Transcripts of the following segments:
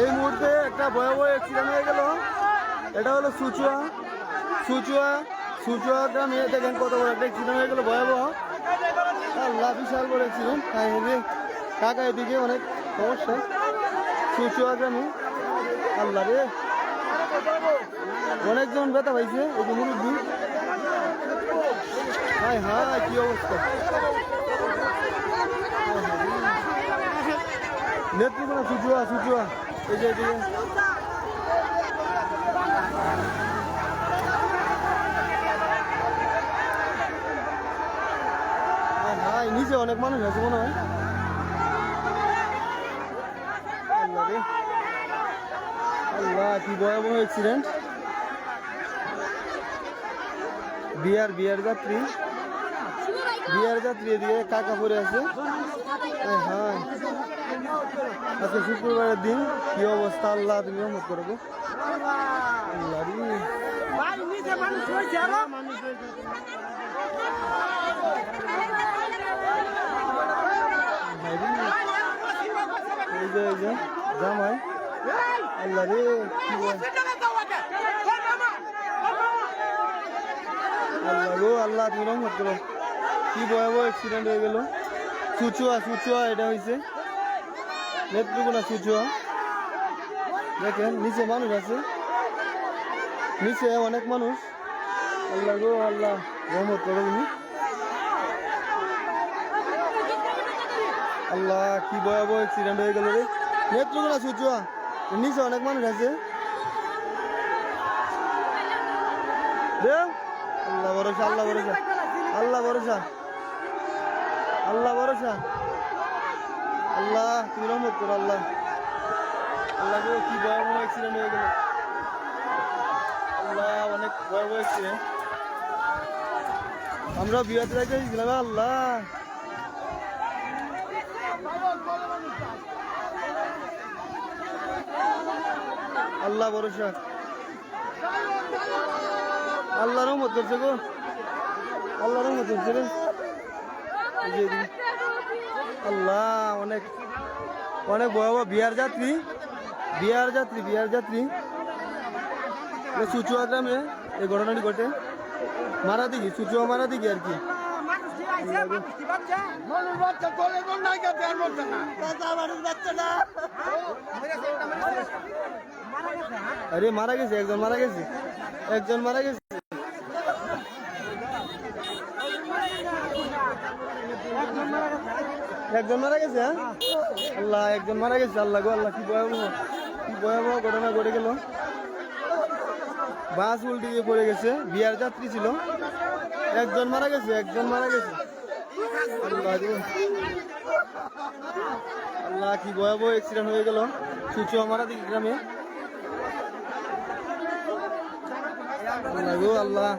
এই মুহূর্তে একটা ভয়াবহ অ্যাক্সিডেন্ট হয়ে গেল। এটা হলো সুচুয়া। সুচুয়া সুচুয়া গ্রামে দেখেন কত বড় একটা অ্যাক্সিডেন্ট হয়ে গেল, ভয়াবহ। আল্লাহ বিশাল বড় অ্যাক্সিডেন্ট তাই হেবে কাকা এদিকে অনেক সমস্যা। সুচুয়া গ্রামে। আল্লাহ রে। অনেকজন ব্যথা পাইছে, এই যে মুরব্বী। হাই হাই কি অবস্থা। নেতৃত্ব না সুচুয়া সুচুয়া। নিচে অনেক মানুষ আছে মনে হয়। আল্লাহ কি ভয়াবহ অ্যাক্সিডেন্ট বিয়ার বিয়ার যাত্রী। বিয়ার যাত্রী এদিকে কাকা পরে আছে। হ্যাঁ আজকে শুক্রবারের দিন, কি অবস্থা? আল্লাহ তুমি রহমত করো গো। জামাই। আল্লাহ রে। আল্লাহ গো, আল্লাহ তুমি রহমত করো। কি ভয়াবহ অ্যাক্সিডেন্ট হয়ে গেল? সুচুয়া সুচুয়া এটা হয়েছে নেত্রকোনা সুচুয়া। দেখেন, নিচে মানুষ আছে। নিচে অনেক মানুষ। আল্লাহ গো, আল্লাহ, রহমত করো তুমি আল্লাহ, কি ভয়াবহ অ্যাক্সিডেন্ট হয়ে গেল রে। নেত্রকোনা সুচুয়া, নিচে অনেক মানুষ আছে। আল্লাহ ভরসা আল্লাহ ভরসা। আল্লাহ ভরসা। আল্লাহ ভরসা। আল্লাহ, তুমি রহমত করো, আল্লাহ। আল্লাহ কি ভয়াবহ অ্যাক্সিডেন্ট হয়ে গেল। আল্লাহ, অনেক ভয়াবহ অ্যাক্সিডেন্ট আমরা বিয়াতে রেখেছিলাম আল্লাহ। আল্লাহ ভরসা। আল্লাহ রহমত করছে গো। আল্লাহ রহমত করছে রে। আল্লাহ, অনেক অনেক ভয়াবহ বিহার যাত্রী বিহার যাত্রী বিহার যাত্রী। এ চুচুয়া গ্রামে এই ঘটনাটি ঘটে। মারা দিঘি চুচুয়া মারা দিঘি আর কি? আরে মারা গেছে, একজন মারা গেছে। একজন মারা গেছে। একজন মারা গেছে হ্যাঁ? আল্লাহ, একজন মারা গেছে, আল্লাহ গো, আল্লাহ, কি ভয়াবহ কি ভয়াবহ ঘটনা ঘটে গেল। বাস উল্টে গিয়ে পড়ে গেছে বিয়ার যাত্রী ছিল। একজন মারা গেছে, একজন মারা গেছে। আল্লাহ কি ভয়াবহ অ্যাক্সিডেন্ট হয়ে গেল। চুচুয়া মারা দিকে গ্রামে। আল্লাহ আল্লাহ।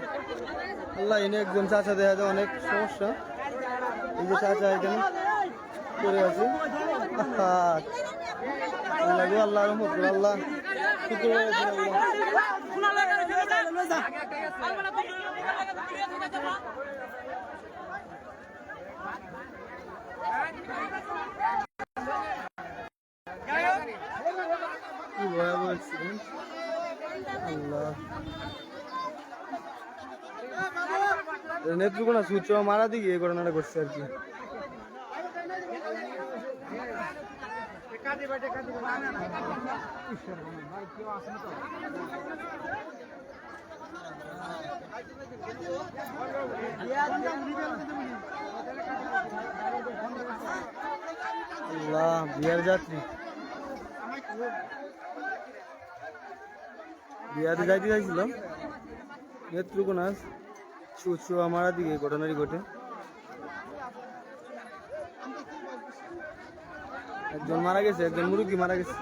আল্লাহ, এনে একজন চাচা দেখা যায়, অনেক সমস্যা। এই যে চাচা এখানে। পড়ে আছে। আহা। আল্লাহ আল্লাহ নেত্রকোনা সূর্য মারা দিকে এই ঘটনাটা ঘটছে আর কি। আল্লাহ বিহার যাত্রী বিহারে যাইতে চাইছিল নেত্রকোনা চুচু আমার দিকে ঘটনাটি ঘটে। একজন মারা গেছে একজন মুরুগি মারা গেছে।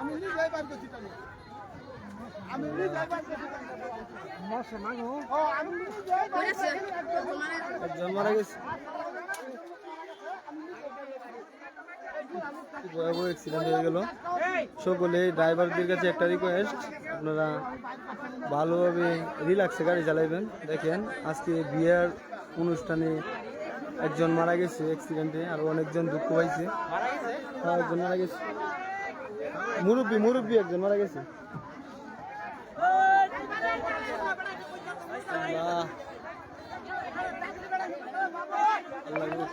আমি নিজেই বার করছি তাহলে। আমি নিজেই বার করছি ও, আমি নিজেই বার করছি। একজন মারা গেছে। ভয়াবহ অ্যাক্সিডেন্ট হয়ে গেল। সকলে ড্রাইভারদের কাছে একটা রিকোয়েস্ট আপনারা ভালোভাবে রিল্যাক্সে গাড়ি চালাইবেন। দেখেন আজকে বিয়ার অনুষ্ঠানে একজন মারা গেছে অ্যাক্সিডেন্টে আর অনেকজন দুঃখ পাইছে। হ্যাঁ একজন মারা গেছে। মুরব্বী মুরব্বী একজন মারা গেছে।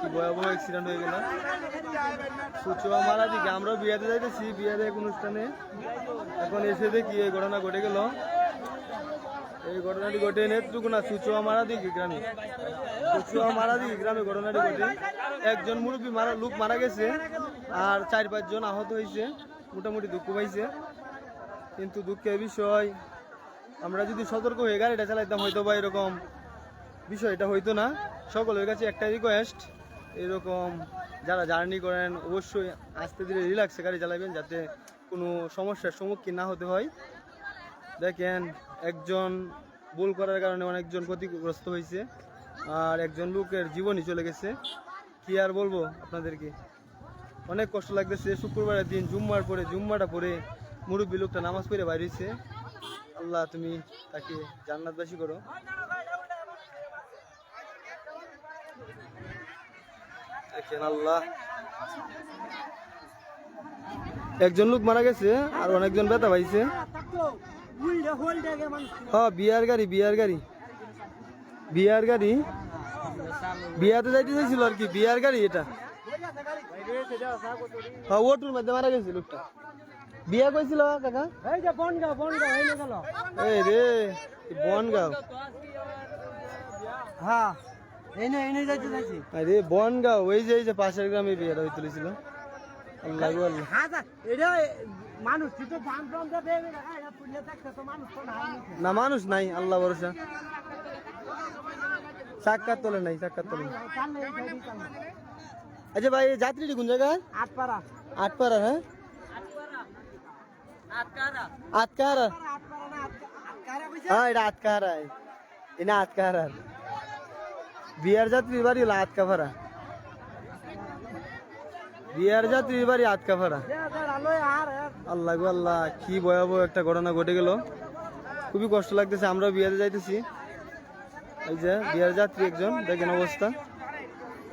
কি ভয়াবহ অ্যাক্সিডেন্ট হয়ে গেল। সুচুয়া মারা দিকে, আমরাও বিয়াতে যাইতেছি বিয়াতে এক অনুষ্ঠানে। এখন এসে দেখি এই ঘটনা ঘটে গেল। এই ঘটনাটি ঘটে না সুচুয়া মারা দিকে গ্রামে। একজন মুরব্বী মারা, লোক মারা গেছে আর চার পাঁচজন আহত হয়েছে, মোটামুটি দুঃখ পাইছে। কিন্তু দুঃখের বিষয়, আমরা যদি সতর্ক হয়ে গাড়িটা চালাইতাম, হয়তো বা এরকম বিষয় এটা হইতো না। সকলের কাছে একটা রিকোয়েস্ট এরকম যারা জার্নি করেন, অবশ্যই আস্তে ধীরে রিল্যাক্সে গাড়ি চালাবেন যাতে কোনো সমস্যার সম্মুখীন না হতে হয়। দেখেন, একজন ভুল করার কারণে অনেকজন ক্ষতিগ্রস্ত হয়েছে। আর একজন লোকের জীবনই চলে গেছে। কি আর বলব আপনাদেরকে? অনেক কষ্ট লাগতেছে। শুক্রবারের দিন জুম্মার পরে, জুম্মাটা পরে মুরব্বী লোকটা নামাজ পড়ে বাইরেছে আল্লাহ তুমি তাকে জান্নাতবাসী করো। আল্লাহ। একজন লোক মারা গেছে আর অনেকজন ব্যথা পাইছে। হ্যাঁ বিয়ার গাড়ি বিয়ার গাড়ি। বিয়ার গাড়ি? বিয়াতে যাইতে চাইছিল আর কি বিয়ার গাড়ি এটা? হ্যাঁ ওটুর মধ্যে মারা গেছে লোকটা। বিয়া কইছিল কাকা? এই যে বনগাঁও বনগাঁও এই গেল এই রে বনগাঁও। হ্যাঁ এই নে এই নে যাইতে যাইছি আরে বনগাঁও ওই যে এই যে পাশের গ্রামে বিয়েটা হয়ে আল্লাহ আল্লাহ। হ্যাঁ এটা মানুষ তো দাম দেবে না মানুষ নাই আল্লাহ ভরসা। সাক্ষাৎ তোলে নাই সাক্ষাৎ তোলে। আচ্ছা ভাই এই যাত্রীটি কোন জায়গায় আটপাড়া। আটপাড়া হ্যাঁ? আটকারা। আটকা- হ্যাঁ এটা এটা বিয়ার যাত্রীর বাড়ি হলো আটকাফারা বিয়ার যাত্রীর বাড়ি এ, আল্লাহ গো আল্লাহ কি ভয়াবহ একটা ঘটনা ঘটে গেল। খুবই কষ্ট লাগতেছে আমরা বিয়ারে যাইতেছি। এই যে বিয়ার যাত্রী একজন, দেখেন অবস্থা।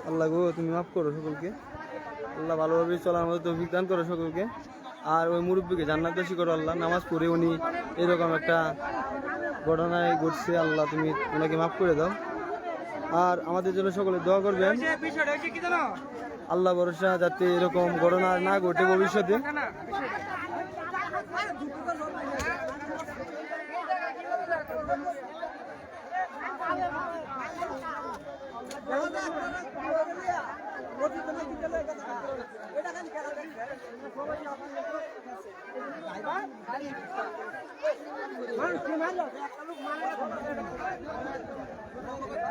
আল্লাহ গো, তুমি মাফ করো সকলকে। আল্লাহ ভালোভাবে চলার মতো তৌফিক দান করো সকলকে। আর ওই মুরব্বীকে জান্নাতবাসী করো আল্লাহ, নামাজ পড়ে উনি এরকম একটা ঘটনায় ঘটছে। আল্লাহ তুমি ওনাকে মাফ করে দাও। আর আমাদের জন্য সকলে দোয়া করবেন। আল্লাহ ভরসা যাতে এরকম ঘটনা না ঘটে ভবিষ্যতে না বিষয়টা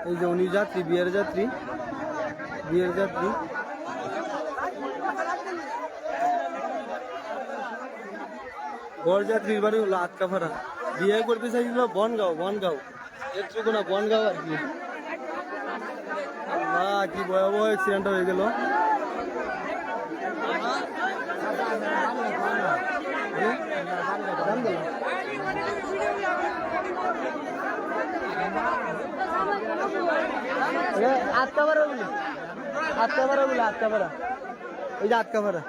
এই যে উনি যাত্রী, বিয়ের যাত্রী বিয়ের যাত্রী। বরযাত্রীর বাড়ি হলো আটকাফাড়া বিয়ে করতে চাইছিল বনগাঁও বনগাঁও। এটুকু না, বনগাঁও আর কি। আল্লাহ, কি ভয়াবহ অ্যাক্সিডেন্ট হয়ে গেল। আটকাফাড়া বলি আটকাফাড়া বলি আটকাফাড়া ওই যে আটকাফাড়া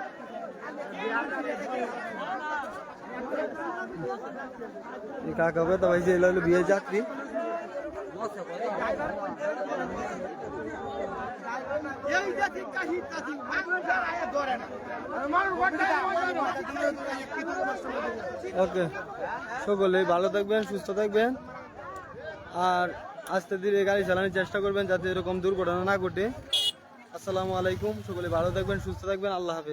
এই কাকা বেতা ভাই যে এলো বিয়ের যাত্রী ওকে সকলে ভালো থাকবেন, সুস্থ থাকবেন। আর আস্তে ধীরে গাড়ি চালানোর চেষ্টা করবেন যাতে এরকম দুর্ঘটনা না ঘটে। আসসালামু আলাইকুম, সকলে ভালো থাকবেন, সুস্থ থাকবেন, আল্লাহ হাফেজ।